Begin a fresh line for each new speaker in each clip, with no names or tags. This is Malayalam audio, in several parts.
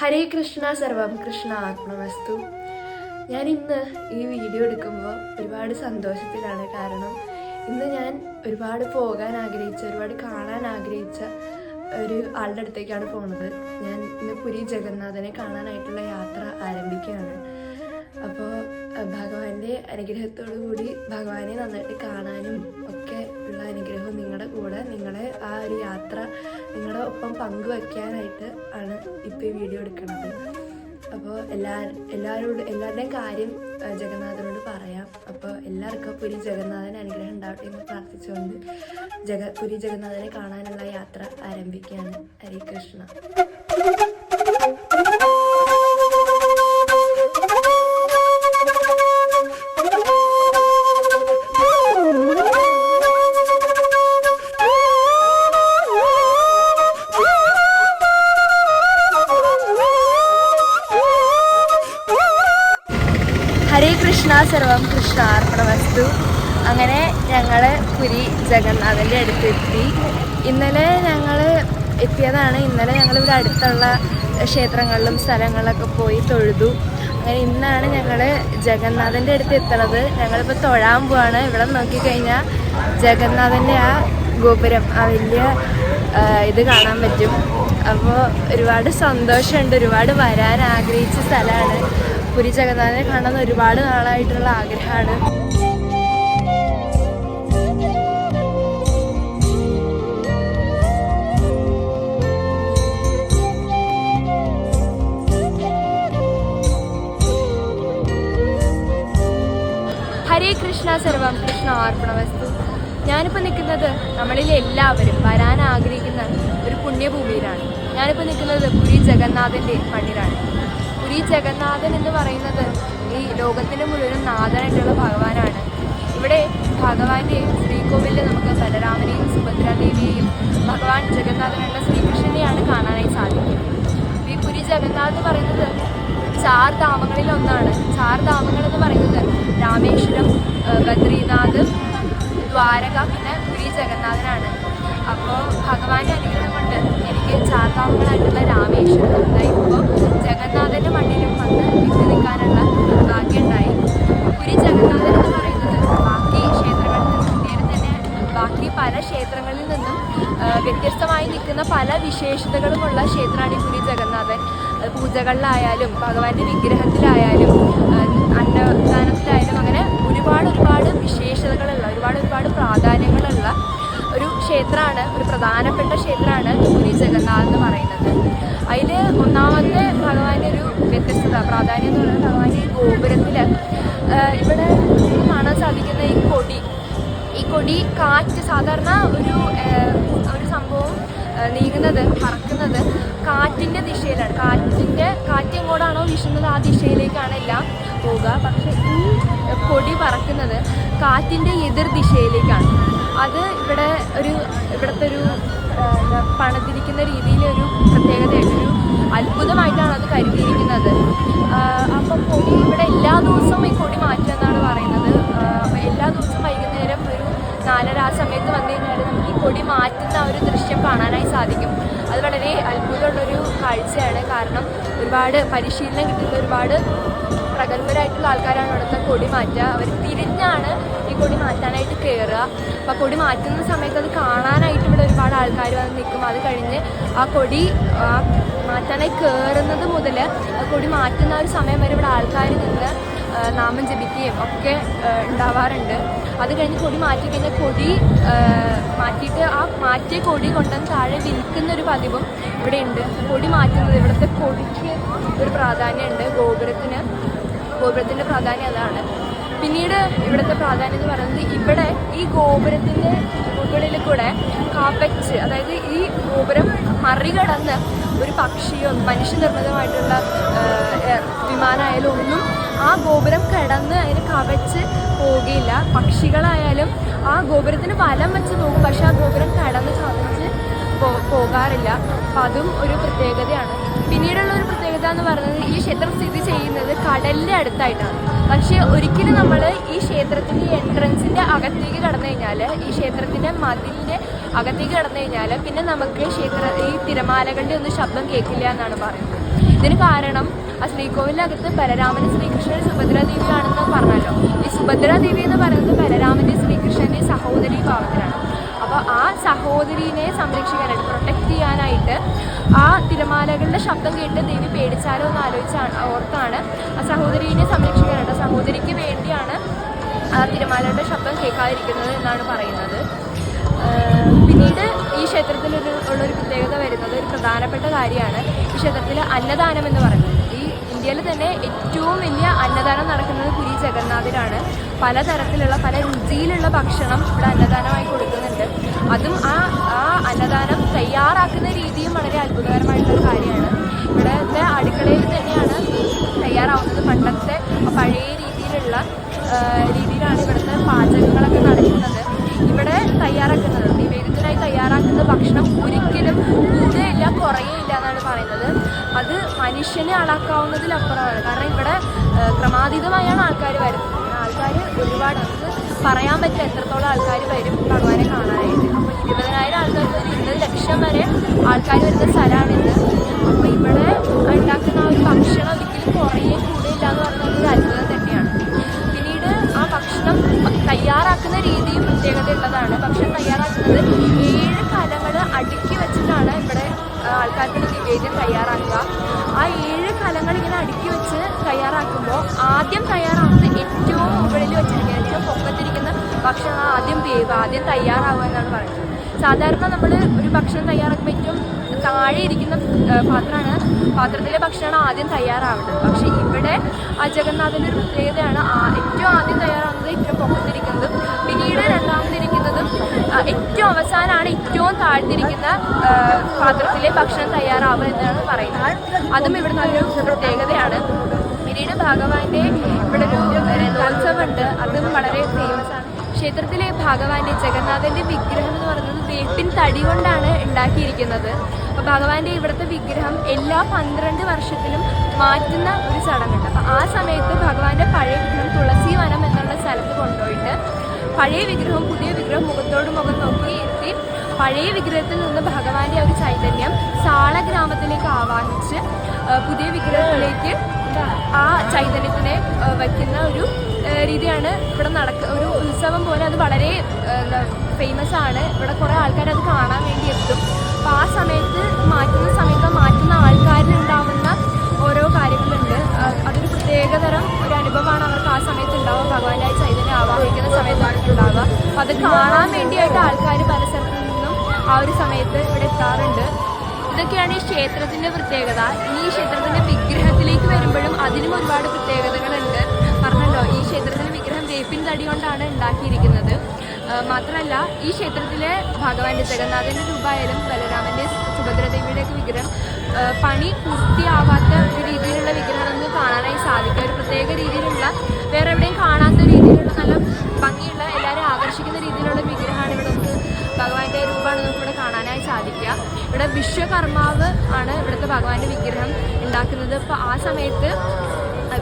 ഹരേ കൃഷ്ണ സർവം കൃഷ്ണ ആത്മവസ്തു. ഞാൻ ഇന്ന് ഈ വീഡിയോ എടുക്കുമ്പോൾ ഒരുപാട് സന്തോഷത്തിലാണ്. കാരണം ഇന്ന് ഞാൻ ഒരുപാട് പോകാൻ ആഗ്രഹിച്ച ഒരുപാട് കാണാൻ ആഗ്രഹിച്ച ഒരു ആളുടെ അടുത്തേക്കാണ് പോണത് ഞാൻ ഇന്ന് പുരി ജഗന്നാഥനെ കാണാനായിട്ടുള്ള യാത്ര ആരംഭിക്കുകയാണ്. അപ്പോൾ ഭഗവാന്റെ അനുഗ്രഹത്തോടു കൂടി ഭഗവാനെ നന്നായിട്ട് കാണാനും ഒക്കെ ഉള്ള അനുഗ്രഹം നിങ്ങളുടെ കൂടെ നിങ്ങളെ ആ ഒരു യാത്ര നിങ്ങളുടെ ഒപ്പം പങ്കുവയ്ക്കാനായിട്ട് ആണ് ഈ വീഡിയോ എടുക്കണത്. അപ്പോൾ എല്ലാ എല്ലാവരോട് എല്ലാവരുടെയും കാര്യം ജഗന്നാഥനോട് പറയാം. അപ്പോൾ എല്ലാവർക്കും പുരി ജഗന്നാഥൻ അനുഗ്രഹം ഉണ്ടാവട്ടെ എന്ന് പ്രാർത്ഥിച്ചുകൊണ്ട് ജഗ പുരി ജഗന്നാഥനെ കാണാനുള്ള യാത്ര ആരംഭിക്കുകയാണ്. ഹരി കൃഷ്ണ. സർവം കൃഷ്ണ അർപ്പണവസ്തു. അങ്ങനെ ഞങ്ങൾ പുരി ജഗന്നാഥന്റെ അടുത്തെത്തി. ഇന്നലെ ഞങ്ങൾ എത്തിയതാണ്. ഇന്നലെ ഞങ്ങൾ ഇവിടെ അടുത്തുള്ള ക്ഷേത്രങ്ങളിലും സ്ഥലങ്ങളിലൊക്കെ പോയി തൊഴുതു. അങ്ങനെ ഇന്നാണ് ഞങ്ങൾ ജഗന്നാഥന്റെ അടുത്ത് എത്തണത്. ഞങ്ങളിപ്പോൾ തൊഴാൻ പോവാണ്. ഇവിടെ നോക്കിക്കഴിഞ്ഞാൽ ജഗന്നാഥന്റെ ആ ഗോപുരം ആ വലിയ ഇത് കാണാൻ പറ്റും. അപ്പോൾ ഒരുപാട് സന്തോഷമുണ്ട്. ഒരുപാട് വരാൻ ആഗ്രഹിച്ച സ്ഥലമാണ്. പുരി ജഗന്നാഥനെ കാണാൻ ഒരുപാട് നാളായിട്ടുള്ള ആഗ്രഹമാണ്. ഹരേ കൃഷ്ണ സർവം കൃഷ്ണ അർപ്പണവസ്തു. ഞാനിപ്പോൾ നിൽക്കുന്നത് നമ്മളിൽ എല്ലാവരും വരാൻ ആഗ്രഹിക്കുന്ന ഒരു പുണ്യഭൂമിയിലാണ്. ഞാനിപ്പോൾ നിൽക്കുന്നത് പുരി ജഗന്നാഥന്റെ മണ്ണിലാണ് പുരി ജഗന്നാഥൻ എന്ന് പറയുന്നത് ഈ ലോകത്തിന് മുഴുവനും നാഥനായിട്ടുള്ള ഭഗവാനാണ്. ഇവിടെ ഭഗവാന്റെ ശ്രീകോവിലിൽ നമുക്ക് ബലരാമനെയും സുഭദ്രാദേവിയെയും ഭഗവാൻ ജഗന്നാഥനുള്ള ശ്രീകൃഷ്ണനെയാണ് കാണാനായി സാധിക്കും. ഈ പുരി ജഗന്നാഥ് എന്ന് പറയുന്നത് ചാർ ധാമങ്ങളിൽ ഒന്നാണ്. ചാർ ധാമങ്ങൾ എന്ന് പറയുന്നത് രാമേശ്വരം ബദ്രീനാഥ് ദ്വാരക പിന്നെ പുരി ജഗന്നാഥനാണ്. അപ്പോൾ ഭഗവാന്റെ അനുഗ്രഹം എനിക്ക് ചാർ ധാമങ്ങളായിട്ടുള്ള രാമേശ്വരം ഉണ്ടായി ഇപ്പോൾ ജഗന്നാഥന്റെ മണ്ണിലും വന്ന് വിട്ടു നിൽക്കാനുള്ള ഭാഗ്യമുണ്ടായി പുരി ജഗന്നാഥൻ എന്ന് പറയുന്നത് ബാക്കി ക്ഷേത്രങ്ങളിൽ നിന്നും നേരെ തന്നെ ബാക്കി പല ക്ഷേത്രങ്ങളിൽ നിന്നും വ്യത്യസ്തമായി നിൽക്കുന്ന പല വിശേഷതകളുമുള്ള ക്ഷേത്രമാണ് ഈ പുരി ജഗന്നാഥൻ. പൂജകളിലായാലും ഭഗവാന്റെ വിഗ്രഹത്തിലായാലും അന്നദാനത്തിലായാലും അങ്ങനെ ഒരുപാട് ഒരുപാട് വിശേഷതകളുള്ള ഒരുപാട് ഒരുപാട് പ്രാധാന്യങ്ങളുള്ള ഒരു ക്ഷേത്രമാണ് ഒരു പ്രധാനപ്പെട്ട ക്ഷേത്രമാണ് പുരി ജഗന്നാഥ് എന്ന് പറയുന്നത്. അതിൽ ഒന്നാമത്തെ ഭഗവാന്റെ ഒരു വ്യത്യസ്തത പ്രാധാന്യം എന്ന് പറയുന്നത് ഭഗവാന്റെ ഈ ഗോപുരത്തിൽ ഇവിടെ കാണാൻ സാധിക്കുന്ന ഈ കൊടി. ഈ കൊടി കാറ്റ് സാധാരണ ഒരു ഒരു സംഭവം നീങ്ങുന്നത് പറക്കുന്നത് കാറ്റിന്റെ ദിശയിലാണ്. കാറ്റിന്റെ കാറ്റ് എങ്ങോട്ടാണോ വീശുന്നത് ആ ദിശയിലേക്കാണ് എല്ലാം പോവുക. പക്ഷേ ഈ കൊടി പറക്കുന്നത് കാറ്റിന്റെ എതിർ ദിശയിലേക്കാണ്. അത് ഇവിടെ ഒരു ഇവിടുത്തെ ഒരു പണിതിരിക്കുന്ന രീതിയിലൊരു പ്രത്യേകതയായിട്ടൊരു അത്ഭുതമായിട്ടാണ് അത് കരുതിയിരിക്കുന്നത്. അപ്പം കൊടി ഇവിടെ എല്ലാ ദിവസവും ഈ കൊടി മാറ്റുക എന്നാണ് പറയുന്നത്. എല്ലാ ദിവസവും വൈകുന്നേരം ഒരു നാലര ആ സമയത്ത് വന്നു കഴിഞ്ഞാൽ നമുക്ക് ഈ കൊടി മാറ്റുന്ന ഒരു ദൃശ്യം കാണാനായി സാധിക്കും. അത് വളരെ അത്ഭുതമുള്ളൊരു കാഴ്ചയാണ്. കാരണം ഒരുപാട് പരിശീലനം കിട്ടുന്ന ഒരുപാട് പ്രഗത്ഭരായിട്ടുള്ള ആൾക്കാരാണ് ഇവിടുത്തെ കൊടി മാറ്റുക. അവർ തിരിഞ്ഞാണ് ഈ കൊടി മാറ്റാനായിട്ട് കയറുക അപ്പം കൊടി മാറ്റുന്ന സമയത്ത് അത് കാണാനായിട്ട് ഇവിടെ ഒരുപാട് ആൾക്കാർ വന്ന് നിൽക്കും. അത് കഴിഞ്ഞ് ആ കൊടി മാറ്റാനായി കയറുന്നത് മുതൽ കൊടി മാറ്റുന്ന ഒരു സമയം വരെ ഇവിടെ ആൾക്കാർ നിന്ന് നാമം ജപിക്കുകയും ഒക്കെ ഉണ്ടാവാറുണ്ട്. അത് കഴിഞ്ഞ് കൊടി മാറ്റി കൊടി മാറ്റിയിട്ട് ആ മാറ്റിയ കൊടി കൊണ്ടുവന്ന് താഴെ വിൽക്കുന്ന ഒരു പതിവും ഇവിടെ ഉണ്ട് കൊടി മാറ്റുന്നത് ഇവിടുത്തെ കൊടിക്ക് ഒരു പ്രാധാന്യമുണ്ട് ഗോപുരത്തിന്. ഗോപുരത്തിന്റെ പ്രാധാന്യം അതാണ്. പിന്നീട് ഇവിടുത്തെ പ്രാധാന്യം എന്ന് പറയുന്നത് ഇവിടെ ഈ ഗോപുരത്തിന്റെ മുകളിൽ കൂടെ കാപ്പച്ച് അതായത് ഈ ഗോപുരം മറികടന്ന് ഒരു പക്ഷിയോ മനുഷ്യനിർമ്മിതമായിട്ടുള്ള വിമാനമായാലും ഒന്നും ആ ഗോപുരം കടന്ന് അതിന് കവച്ച് പോവുകയില്ല. പക്ഷികളായാലും ആ ഗോപുരത്തിന് വലം വെച്ച് പോകും. പക്ഷെ ആ ഗോപുരം കടന്ന് കവച്ച് പോകാറില്ല. അപ്പം അതും ഒരു പ്രത്യേകതയാണ്. പിന്നീടുള്ള പ്രത്യേകത എന്ന് പറയുന്നത് ഈ ക്ഷേത്രം സ്ഥിതി ചെയ്യുന്നത് കടലിന്റെ അടുത്തായിട്ടാണ്. പക്ഷേ ഒരിക്കലും നമ്മൾ ഈ ക്ഷേത്രത്തിന്റെ എൻട്രൻസിന്റെ അകത്തേക്ക് കടന്നു കഴിഞ്ഞാൽ ഈ ക്ഷേത്രത്തിന്റെ മതിലിന്റെ അകത്തേക്ക് കടന്നു കഴിഞ്ഞാൽ പിന്നെ നമുക്ക് ക്ഷേത്ര ഈ തിരമാലകളുടെ ഒന്നും ശബ്ദം കേൾക്കില്ല എന്നാണ് പറയുന്നത്. ഇതിന് കാരണം ആ ശ്രീകോവിലിനകത്ത് ബലരാമനും ശ്രീകൃഷ്ണൻ സുഭദ്രാദേവിയാണെന്ന് പറഞ്ഞല്ലോ ഈ സുഭദ്രാദേവി എന്ന് പറയുന്നത് ബലരാമന്റെ ശ്രീകൃഷ്ണന്റെ സഹോദരി ഭാവത്തിലാണ് അപ്പോൾ ആ സഹോദരീനെ സംരക്ഷിക്കാനായിട്ട് പ്രൊട്ടക്റ്റ് ചെയ്യാനായിട്ട് ആ തിരമാലകളുടെ ശബ്ദം കേട്ട് ദേവി പേടിച്ചാലോ എന്ന് ആലോചിച്ചാണ് ഓർത്താണ് ആ സഹോദരീനെ സംരക്ഷിക്കാനായിട്ട് സഹോദരിക്ക് വേണ്ടിയാണ് ആ തിരമാലയുടെ ശബ്ദം കേൾക്കാതിരിക്കുന്നത് എന്നാണ് പറയുന്നത്. പിന്നീട് ഈ ക്ഷേത്രത്തിൽ ഒരു ഉള്ളൊരു പ്രത്യേകത വരുന്നത് ഒരു പ്രധാനപ്പെട്ട കാര്യമാണ്. ഈ ക്ഷേത്രത്തിൽ അന്നദാനം എന്ന് പറയുന്നത്. ഈ ഇന്ത്യയിൽ തന്നെ ഏറ്റവും വലിയ അന്നദാനം നടക്കുന്നത് പുരി ജഗന്നാഥിലാണ്. പലതരത്തിലുള്ള പല രുചിയിലുള്ള ഭക്ഷണം ഇവിടെ അന്നദാനമായി കൊടുക്കുന്നുണ്ട്. അതും ആ ആ അന്നദാനം തയ്യാറാക്കുന്ന രീതിയും വളരെ അത്ഭുതകരമായിട്ടുള്ള കാര്യമാണ്. ഇവിടുത്തെ അടുക്കളയിൽ തന്നെയാണ് തയ്യാറാവുന്നത് പണ്ടത്തെ പഴയ രീതിയിലുള്ള രീതിയിലാണ് ഇവിടുത്തെ പാചകങ്ങളൊക്കെ നടക്കുന്നത്. ഇവിടെ തയ്യാറാക്കുന്നത് നിവേദ്യത്തിനായി തയ്യാറാക്കുന്ന ഭക്ഷണം ഒരിക്കലും കൂടുതലില്ല കുറയുകയില്ല എന്നാണ് പറയുന്നത്. അത് മനുഷ്യനെ അളക്കാവുന്നതിലപ്പുറമാണ് കാരണം ഇവിടെ ക്രമാതീതമായാണ് ആൾക്കാർ വരുന്നത്. ആൾക്കാർ ഒരുപാട് പറയാൻ പറ്റില്ല എത്രത്തോളം ആൾക്കാർ വരും ഭഗവാനെ കാണാനായിട്ട്. അപ്പോൾ ഇരുപതിനായിരം ആൾക്കാർ ഒരു ഇരുപത് ലക്ഷം വരെ ആൾക്കാർ വരുന്ന സ്ഥലമാണിത്. അപ്പോൾ ഇവിടെ ഉണ്ടാക്കുന്ന ആ ഒരു ഭക്ഷണം ഒരിക്കലും കുറയുകയും കൂടുകയില്ല എന്ന് പറയുന്നത് ഒരു അത്ഭുതം തന്നെയാണ്. പിന്നീട് ആ ഭക്ഷണം തയ്യാറാക്കുന്ന രീതിയും പ്രത്യേകത ഉള്ളതാണ്. ഭക്ഷണം തയ്യാറാക്കുന്നത് ഏഴ് കലങ്ങൾ അടുക്കി വെച്ചിട്ടാണ് ഇവിടെ ആൾക്കാർക്ക് നിവേദ്യം തയ്യാറാക്കുക. ആ ഏഴ് കലങ്ങൾ ഇങ്ങനെ അടുക്കി വെച്ച് തയ്യാറാക്കുമ്പോൾ ആദ്യം തയ്യാറാക്കുന്നത് ഏറ്റവും മുകളിൽ വെച്ചിരിക്കുന്ന ഏറ്റവും പൊക്കത്തിരിക്കുന്ന ഭക്ഷണം ആദ്യം വേവ് ആദ്യം തയ്യാറാവുക എന്നാണ് പറയുന്നത്. സാധാരണ നമ്മൾ ഒരു ഭക്ഷണം തയ്യാറാക്കുമ്പോൾ ഏറ്റവും താഴെ ഇരിക്കുന്ന പാത്രമാണ് പാത്രത്തിലെ ഭക്ഷണമാണ് ആദ്യം തയ്യാറാവുന്നത് പക്ഷേ ഇവിടെ ആ ജഗന്നാഥന്റെ ഒരു പ്രത്യേകതയാണ് ഏറ്റവും ആദ്യം തയ്യാറാവുന്നത് ഏറ്റവും പൊക്കത്തിരിക്കുന്നതും പിന്നീട് രണ്ടാമതിരിക്കുന്നതും ആ, ഏറ്റവും അവസാനമാണ് ഏറ്റവും താഴ്ത്തിരിക്കുന്ന ആ, പാത്രത്തിലെ ഭക്ഷണം തയ്യാറാവുക എന്നാണ് പറയുന്നത്. അതും ഇവിടുത്തെ ഒരു പ്രത്യേകതയാണ്. പിന്നീട് ഭഗവാന്റെ ഇവിടെ ഒരു രഥോത്സവമുണ്ട് അതും വളരെ ഫേമസ് ആണ്. ക്ഷേത്രത്തിലെ ഭഗവാന്റെ ജഗന്നാഥന്റെ വിഗ്രഹം എന്ന് പറയുന്നത് വേപ്പിൻ തടി കൊണ്ടാണ് ഉണ്ടാക്കിയിരിക്കുന്നത്. ഭഗവാന്റെ ഇവിടുത്തെ വിഗ്രഹം എല്ലാ പന്ത്രണ്ട് വർഷത്തിലും മാറ്റുന്ന ഒരു ചടങ്ങുണ്ട് അപ്പോൾ ആ സമയത്ത് ഭഗവാന്റെ പഴയ വിഗ്രഹം തുളസി വനം എന്നുള്ള സ്ഥലത്ത് കൊണ്ടുപോയിട്ട് പഴയ വിഗ്രഹവും പുതിയ വിഗ്രഹം മുഖത്തോട് മുഖം നോക്കി എത്തി പഴയ വിഗ്രഹത്തിൽ നിന്ന് ഭഗവാന്റെ ഒരു ചൈതന്യം സാള ഗ്രാമത്തിലേക്ക് ആവാഹിച്ച് പുതിയ വിഗ്രഹത്തിലേക്ക് ആ ചൈതന്യത്തിനെ വയ്ക്കുന്ന ഒരു രീതിയാണ് ഇവിടെ നടക്ക ഒരു ഉത്സവം പോലെ അത് വളരെ ഫേമസ് ആണ്. ഇവിടെ കുറേ ആൾക്കാർ അത് കാണാൻ വേണ്ടി എത്തും. അപ്പോൾ ആ സമയത്ത് മാറ്റുന്ന സമയത്ത് മാറ്റുന്ന ആൾക്കാരിൽ ഉണ്ടാവുന്ന ഓരോ കാര്യങ്ങളുണ്ട്. അതൊരു പ്രത്യേകതരം അനുഭവമാണ് അവർക്ക് ആ സമയത്ത് ഉണ്ടാവുക ഭഗവാനായ ചൈതന്യം ആവാഹിക്കുന്ന സമയത്താണ് ഉണ്ടാവുക. അപ്പം അത് കാണാൻ വേണ്ടിയായിട്ട് ആൾക്കാർ പല സ്ഥലത്തു നിന്നും ആ ഒരു സമയത്ത് ഇവിടെ എത്താറുണ്ട്. ഇതൊക്കെയാണ് ഈ ക്ഷേത്രത്തിന്റെ പ്രത്യേകത. ഈ ക്ഷേത്രത്തിന്റെ വിഗ്രഹത്തിലേക്ക് വരുമ്പോഴും അതിനും ഒരുപാട് പ്രത്യേകതകളുണ്ട്. പറഞ്ഞല്ലോ ഈ ക്ഷേത്രത്തിന്റെ വിഗ്രഹം വേപ്പിൻ തടി കൊണ്ടാണ് ഉണ്ടാക്കിയിരിക്കുന്നത്. മാത്രമല്ല ഈ ക്ഷേത്രത്തിലെ ഭഗവാന്റെ ജഗന്നാഥന്റെ രൂപമായാലും ബലരാമന്റെ സുഭദ്രദേവിയുടെ വിഗ്രഹം പണി പൂർത്തിയാവാത്ത ഒരു രീതിയിലുള്ള വിഗ്രഹം നമുക്ക് കാണാനായി സാധിക്കും ഒരു പ്രത്യേക രീതിയിലുള്ള വേറെ എവിടെയും കാണാത്ത രീതിയിലുള്ള നല്ല ഭംഗിയുള്ള എല്ലാവരും ആകർഷിക്കുന്ന രീതിയിലുള്ള വിഗ്രഹമാണ് ഇവിടെ നമുക്ക് ഭഗവാന്റെ രൂപമാണ് നമുക്ക് ഇവിടെ കാണാനായി സാധിക്കുക. ഇവിടെ വിശ്വകർമാവ് ആണ് ഇവിടുത്തെ ഭഗവാന്റെ വിഗ്രഹം ഉണ്ടാക്കുന്നത്. അപ്പോൾ ആ സമയത്ത്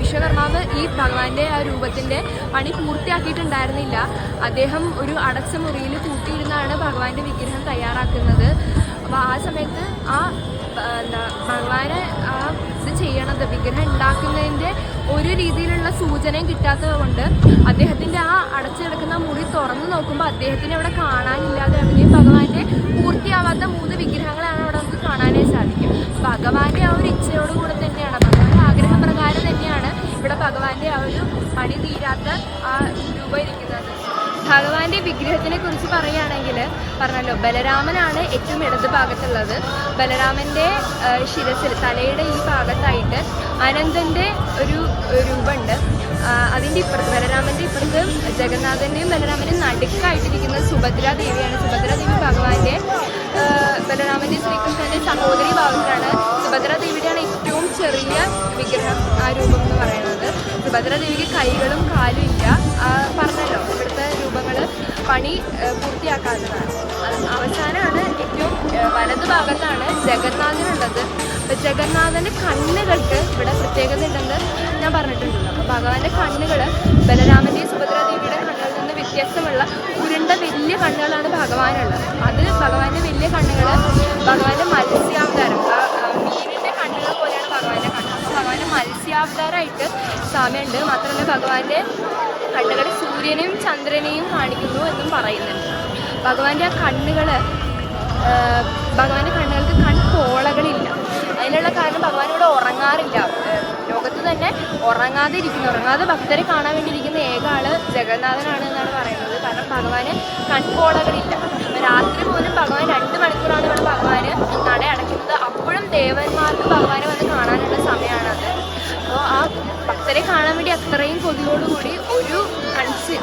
വിശ്വകർമാവ് ഈ ഭഗവാന്റെ ആ രൂപത്തിന്റെ പണി പൂർത്തിയാക്കിയിട്ടുണ്ടായിരുന്നില്ല. അദ്ദേഹം ഒരു അടച്ച മുറിയിൽ കൂട്ടിയിരുന്നാണ് ഭഗവാന്റെ വിഗ്രഹം തയ്യാറാക്കുന്നത്. അപ്പോൾ ആ സമയത്ത് ആ, എന്താ ഭഗവാന് ആ ഇത് ചെയ്യണത് വിഗ്രഹം ഉണ്ടാക്കുന്നതിന്റെ ഒരു രീതിയിലുള്ള സൂചനയും കിട്ടാത്തത് കൊണ്ട് അദ്ദേഹത്തിന്റെ ആ അടച്ചു കിടക്കുന്ന മുറി തുറന്നു നോക്കുമ്പോൾ അദ്ദേഹത്തിനെ അവിടെ കാണാനില്ലാതെ ആവുകയും ഭഗവാന്റെ വിഗ്രഹത്തിനെ കുറിച്ച് പറയുകയാണെങ്കിൽ പറഞ്ഞല്ലോ ബലരാമനാണ് ഏറ്റവും ഇടത് ഭാഗത്തുള്ളത്. ബലരാമന്റെ ആ, ശിരസിൽ തലയുടെ ഈ ഭാഗത്തായിട്ട് അനന്തന്റെ ഒരു രൂപമുണ്ട്. അതിന്റെ ഇപ്പുറത്ത് ബലരാമന്റെ ഇപ്പുറത്ത് ജഗന്നാഥന്റെയും ബലരാമന്റെയും നടുക്കായിട്ടിരിക്കുന്ന സുഭദ്ര ദേവിയാണ്. സുഭദ്ര ദേവി ഭഗവാന്റെ ബലരാമന്റെ ശ്രീകൃഷ്ണന്റെ സഹോദരി ഭാവത്തിലാണ് സുഭദ്ര ദേവിയുടെയാണ് ഏറ്റവും ചെറിയ വിഗ്രഹം ആ രൂപം എന്ന് പറയുന്നത്. സുഭദ്ര ദേവിക്ക് കൈകളും കാലും ഇല്ല. പറഞ്ഞല്ലോ പണി അത് അവസാനമാണ് ഏറ്റവും വലതുഭാഗത്താണ് വലത് ഭാഗത്താണ് ജഗന്നാഥനുള്ളത്. അപ്പം ജഗന്നാഥന്റെ കണ്ണുകൾക്ക് ഇവിടെ പ്രത്യേകത ഉണ്ടെന്ന് ഞാൻ പറഞ്ഞിട്ടുണ്ടല്ലോ അപ്പോൾ ഭഗവാന്റെ കണ്ണുകൾ ബലരാമന്റെയും സുഭദ്രാദേവിയുടെ കണ്ണുകളിൽ നിന്ന് വ്യത്യസ്തമുള്ള ഉരുണ്ട വലിയ കണ്ണുകളാണ് ഭഗവാനുള്ളത്. അത് ഭഗവാന്റെ വലിയ കണ്ണുകൾ ഭഗവാന്റെ മത്സ്യാവതാരം മത്സ്യാവതാരമായിട്ട് സ്വാമിയുണ്ട് മാത്രമല്ല ഭഗവാന്റെ കണ്ണുകൾ സൂര്യനെയും ചന്ദ്രനെയും കാണിക്കുന്നു എന്നും പറയുന്നുണ്ട്. ഭഗവാന്റെ ആ കണ്ണുകൾ ഭഗവാന്റെ കണ്ണുകൾക്ക് കൺപോളകളില്ല. അതിനുള്ള കാരണം ഭഗവാൻ ഇവിടെ ഉറങ്ങാറില്ല. ലോകത്ത് തന്നെ ഉറങ്ങാതെ ഇരിക്കുന്നു ഉറങ്ങാതെ ഭക്തരെ കാണാൻ വേണ്ടി ഇരിക്കുന്ന ഏക ആൾ ജഗന്നാഥനാണ് എന്നാണ് പറയുന്നത്. കാരണം ഭഗവാന് കൺപോളകളില്ല.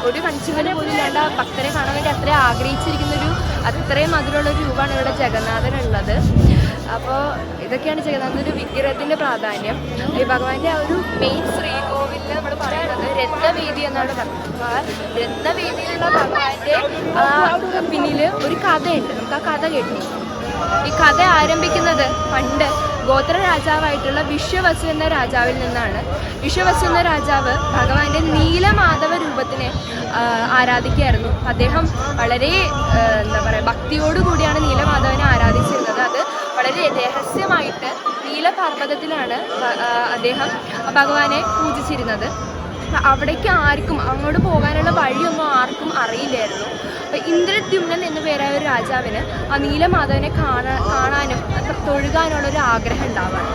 ഒരു കൺസ്യൂമറെ പോലും ഇല്ലാണ്ട് ആ ഭക്തരെ കാണാൻ വേണ്ടി അത്രയും ആഗ്രഹിച്ചിരിക്കുന്നൊരു അത്രയും മധുരമുള്ള ഒരു രൂപമാണ് ഇവിടെ ജഗന്നാഥനുള്ളത്. അപ്പോൾ ഇതൊക്കെയാണ് ജഗന്നാഥന്റെ വിഗ്രഹത്തിന്റെ പ്രാധാന്യം. ഈ ഭഗവാന്റെ ആ ഒരു മെയിൻ ശ്രീകോവിലിൽ നമ്മൾ പറയുന്നത് രത്നവേദി എന്നാണ് പറയുന്നത് രത്നവേദിയിലുള്ള ഭഗവാന്റെ ആ പിന്നിൽ ഒരു കഥയുണ്ട്. നമുക്ക് ആ കഥ കേട്ടു. ഈ കഥ ആരംഭിക്കുന്നത് പണ്ട് ഗോത്ര രാജാവായിട്ടുള്ള വിശ്വവസു എന്ന രാജാവിൽ നിന്നാണ്. വിശ്വവസു എന്ന രാജാവ് ഭഗവാന്റെ നീലമാധവ രൂപത്തിനെ ആരാധിക്കുകയായിരുന്നു. അദ്ദേഹം വളരെ എന്താ പറയുക ഭക്തിയോടുകൂടിയാണ് നീലമാധവനെ ആരാധിച്ചിരുന്നത്. അത് വളരെ രഹസ്യമായിട്ട് നീലപർവതത്തിലാണ് അദ്ദേഹം ഭഗവാനെ പൂജിച്ചിരുന്നത്. അവിടേക്ക് ആർക്കും അങ്ങോട്ട് പോകാനുള്ള വഴിയൊന്നും ആർക്കും അറിയില്ലായിരുന്നു. അപ്പൊ ഇന്ദ്രദ്യുമ്നൻ എന്ന് പേരായ ഒരു രാജാവിന് ആ നീലമാധവനെ കാണാ കാണാനും അത്ര തൊഴുകാനുള്ള ഒരു ആഗ്രഹം ഉണ്ടാവാണ്.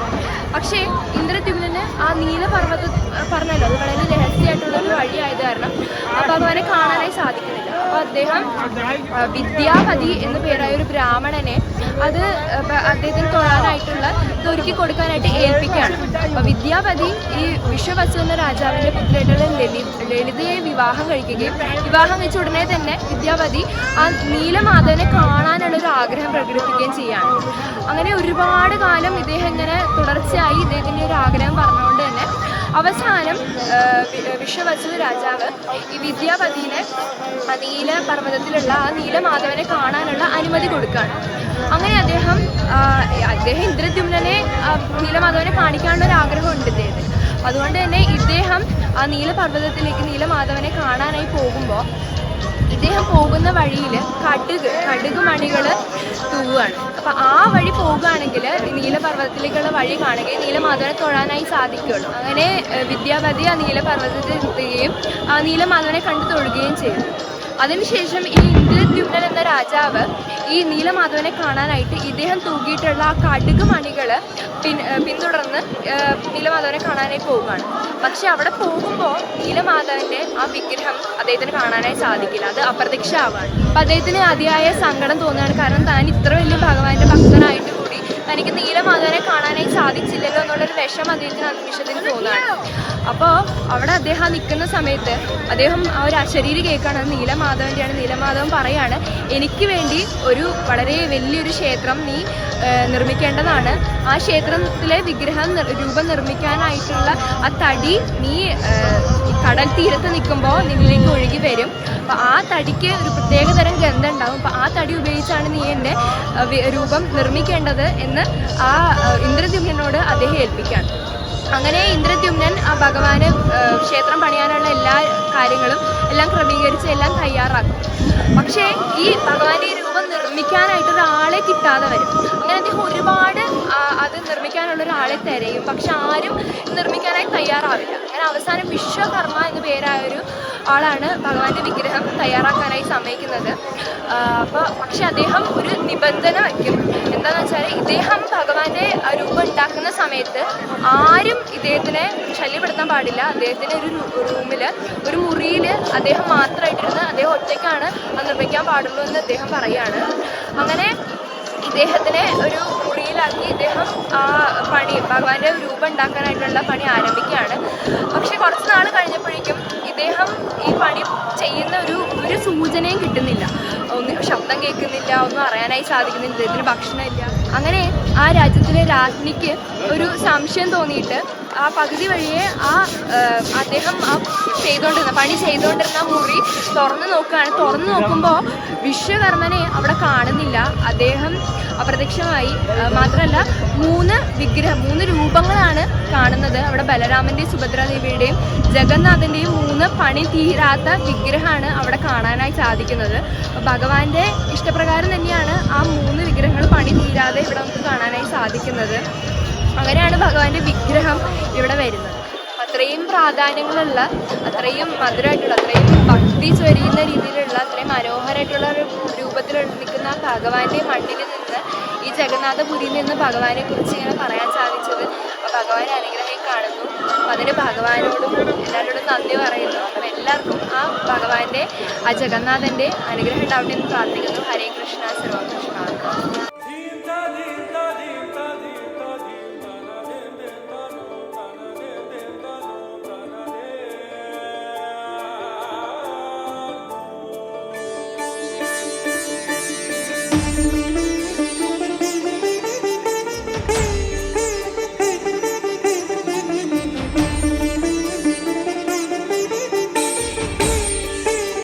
പക്ഷേ ഇന്ദ്രദ്യുമ്നന് ആ നീലപർവത പറഞ്ഞല്ലോ അത് വളരെ രഹസ്യമായിട്ടുള്ള ഒരു വഴിയായത് കാരണം ആ ഭഗവാനെ കാണാനായി സാധിക്കുന്നില്ല. അപ്പോൾ അദ്ദേഹം വിദ്യാപതി എന്ന് പേരായ ഒരു ബ്രാഹ്മണനെ അത് അദ്ദേഹത്തിന് തൊഴാനായിട്ടുള്ള തൊരുക്കി കൊടുക്കാനായിട്ട് ഏൽപ്പിക്കുകയാണ്. അപ്പോൾ വിദ്യാപതി ഈ വിശ്വവസു എന്ന രാജാവിന്റെ പുത്രയായിട്ടുള്ള ലലി ലളിതയെ വിവാഹം കഴിക്കുകയും വിവാഹം കഴിച്ച ഉടനെ തന്നെ വിദ്യാപതി ആ നീലമാധവനെ കാണാനുള്ള ഒരു ആഗ്രഹം പ്രകടിപ്പിക്കുകയും ചെയ്യാണ് അങ്ങനെ ഒരുപാട് കാലം ഇദ്ദേഹം ഇങ്ങനെ തുടർച്ചയായി ഇദ്ദേഹത്തിന്റെ ഒരു ആഗ്രഹം പറഞ്ഞുകൊണ്ട് തന്നെ അവസാനം വിശ്വവസു രാജാവ് ഈ വിദ്യാപതിനെ ആ നീല പർവതത്തിലുള്ള ആ നീലമാധവനെ കാണാനുള്ള അനുമതി കൊടുക്കുകയാണ്. അങ്ങനെ അദ്ദേഹം അദ്ദേഹം ഇന്ദ്രദ്യുമ്നനെ ആ, നീലമാധവനെ കാണിക്കാനുള്ള ഒരു ആഗ്രഹമുണ്ട് ഇദ്ദേഹത്തിന്. അതുകൊണ്ട് തന്നെ ഇദ്ദേഹം ആ നീലപർവതത്തിലേക്ക് നീലമാധവനെ കാണാനായി പോകുമ്പോൾ ഇദ്ദേഹം പോകുന്ന വഴിയിൽ കടുക് കടുക് മണികൾ തൂവാണ്. അപ്പം ആ വഴി പോകുകയാണെങ്കിൽ നീലപർവതത്തിലേക്കുള്ള വഴി കാണുകയും നീലമാധവനെ തൊഴാനായി സാധിക്കുകയുള്ളൂ. അങ്ങനെ വിദ്യാപതി ആ നീലപർവതത്തിൽ എത്തുകയും ആ നീലമാധവനെ കണ്ടു തൊഴുകയും ചെയ്തു. അതിനുശേഷം ഈ ഇന്ദ്രദ്യുമ്നൻ എന്ന രാജാവ് ഈ നീലമാധവനെ കാണാനായിട്ട് ഇദ്ദേഹം തൂക്കിയിട്ടുള്ള ആ കടുക് മണികൾ പിൻ പിന്തുടർന്ന് നീലമാധവനെ കാണാനായി പോവുകയാണ്. പക്ഷെ അവിടെ പോകുമ്പോൾ നീലമാധവന്റെ ആ വിഗ്രഹം അദ്ദേഹത്തിന് കാണാനായി സാധിക്കില്ല. അത് അപ്രത്യക്ഷമാവാണ് അപ്പം അദ്ദേഹത്തിന് അതിയായ സങ്കടം തോന്നുകയാണ്. കാരണം താൻ ഇത്ര വലിയ ഭഗവാന്റെ ഭക്തനായിട്ട് തനിക്ക് നീലമാധവനെ കാണാനായി സാധിച്ചില്ലല്ലോ എന്നുള്ളൊരു വിഷം അദ്ദേഹത്തിന് നിമിഷത്തിൽ തോന്നുകയാണ് അപ്പോൾ അവിടെ അദ്ദേഹം നിൽക്കുന്ന സമയത്ത് അദ്ദേഹം ആ ഒരു അശരീരി കേൾക്കാണ് അത് നീലമാധവന്റെയാണ് നീലമാധവൻ പറയാണ് എനിക്ക് വേണ്ടി ഒരു വളരെ വലിയൊരു ക്ഷേത്രം നീ നിർമ്മിക്കേണ്ടതാണ്. ആ ക്ഷേത്രത്തിലെ വിഗ്രഹം രൂപം നിർമ്മിക്കാനായിട്ടുള്ള ആ തടി നീ കടൽ തീരത്ത് നിൽക്കുമ്പോൾ നിങ്ങളിലേക്ക് ഒഴുകി വരും. അപ്പോൾ ആ തടിക്ക് ഒരു പ്രത്യേകതരം ഗന്ധം ഉണ്ടാവും. അപ്പോൾ ആ തടി ഉപയോഗിച്ചാണ് നീ എന്റെ രൂപം നിർമ്മിക്കേണ്ടത് എന്ന് ആ ആ, ഇന്ദ്രദ്യുമ്നോട് അദ്ദേഹം ഏൽപ്പിക്കുകയാണ്. അങ്ങനെ ഇന്ദ്രദ്യുമ്നൻ ആ ഭഗവാന് ക്ഷേത്രം പണിയാനുള്ള എല്ലാ കാര്യങ്ങളും എല്ലാം ക്രമീകരിച്ച് എല്ലാം തയ്യാറാക്കും. പക്ഷേ ഈ ഭഗവാന്റെ നിർമ്മിക്കാനായിട്ട് ഒരാളെ കിട്ടാതെ വരും. അങ്ങനെ അദ്ദേഹം ഒരുപാട് അത് നിർമ്മിക്കാനുള്ള ഒരാളെ തിരയും. പക്ഷെ ആരും നിർമ്മിക്കാനായി തയ്യാറാവില്ല. അങ്ങനെ അവസാനം വിശ്വകർമ്മ എന്ന പേരായ ഒരു ആളാണ് ഭഗവാന്റെ വിഗ്രഹം തയ്യാറാക്കാനായി സമ്മതിക്കുന്നത്. അപ്പോൾ പക്ഷെ അദ്ദേഹം ഒരു നിബന്ധന വയ്ക്കും. എന്താണെന്ന് വെച്ചാൽ ഇദ്ദേഹം ഭഗവാന്റെ രൂപം ഉണ്ടാക്കുന്ന സമയത്ത് ആരും ഇദ്ദേഹത്തിനെ ശല്യപ്പെടുത്താൻ പാടില്ല. അദ്ദേഹത്തിന് ഒരു റൂമിൽ ഒരു മുറിയിൽ അദ്ദേഹം മാത്രമായിട്ടിരുന്ന് അദ്ദേഹം ഒറ്റയ്ക്കാണ് നിർമ്മിക്കാൻ പാടുള്ളൂ എന്ന് അദ്ദേഹം അങ്ങനെ ഇദ്ദേഹത്തിനെ ഒരു മുറിയിലാക്കി ഇദ്ദേഹം ആ പണി ഭഗവാന്റെ രൂപം ഉണ്ടാക്കാനായിട്ടുള്ള പണി ആരംഭിക്കുകയാണ്. പക്ഷെ കുറച്ച് നാൾ കഴിഞ്ഞപ്പോഴേക്കും ഇദ്ദേഹം ഈ പണി ചെയ്യുന്ന ഒരു ഒരു സൂചനയും കിട്ടുന്നില്ല. ഒന്നും ശബ്ദം കേൾക്കുന്നില്ല ഒന്നും അറിയാനായി സാധിക്കുന്നില്ല ഇദ്ദേഹത്തിന് ഭക്ഷണമില്ല. അങ്ങനെ ആ രാജ്യത്തിലെ രാജ്ഞിക്ക് ഒരു സംശയം തോന്നിയിട്ട് ആ പകുതി വഴിയെ ആ അദ്ദേഹം ആ ചെയ്തുകൊണ്ടിരുന്ന പണി ചെയ്തുകൊണ്ടിരുന്ന മുറി തുറന്നു നോക്കുകയാണ്. തുറന്നു നോക്കുമ്പോൾ വിശ്വകർമ്മനെ അവിടെ കാണുന്നില്ല. അദ്ദേഹം അപ്രത്യക്ഷമായി മാത്രമല്ല മൂന്ന് വിഗ്രഹം മൂന്ന് രൂപങ്ങളാണ് കാണുന്നത് അവിടെ ബലരാമന്റെയും സുഭദ്രാദേവിയുടെയും ജഗന്നാഥന്റെയും മൂന്ന് പണി തീരാത്ത വിഗ്രഹമാണ് അവിടെ കാണാനായി സാധിക്കുന്നത്. ഭഗവാന്റെ ഇഷ്ടപ്രകാരം തന്നെയാണ് ആ മൂന്ന് വിഗ്രഹങ്ങൾ പണി തീരാതെ ഇവിടെ നമുക്ക് കാണാനായി സാധിക്കുന്നത്. അങ്ങനെയാണ് ഭഗവാന്റെ വിഗ്രഹം ഇവിടെ വരുന്നത്. അത്രയും പ്രാധാന്യങ്ങളുള്ള അത്രയും മധുരമായിട്ടുള്ള അത്രയും ഭക്തി ചൊരിയുന്ന രീതിയിലുള്ള അത്രയും മനോഹരമായിട്ടുള്ള ഒരു രൂപത്തിൽ നിൽക്കുന്ന ഭഗവാന്റെ മണ്ണിൽ നിന്ന് ഈ ജഗന്നാഥപുരിയിൽ നിന്ന് ഭഗവാനെ കുറിച്ച് ഇങ്ങനെ പറയാൻ സാധിച്ചത്. ഭഗവാൻ അനുഗ്രഹം കാണുന്നു. അതിന് ഭഗവാനോടും എല്ലാവരോടും നന്ദി പറയുന്നു. അപ്പം എല്ലാവർക്കും ആ ഭഗവാന്റെ ആ ജഗന്നാഥന്റെ അനുഗ്രഹം ഉണ്ടാവട്ടെ എന്ന് പ്രാർത്ഥിക്കുന്നു. ഹരേ കൃഷ്ണ സർവകൃഷ്ണ.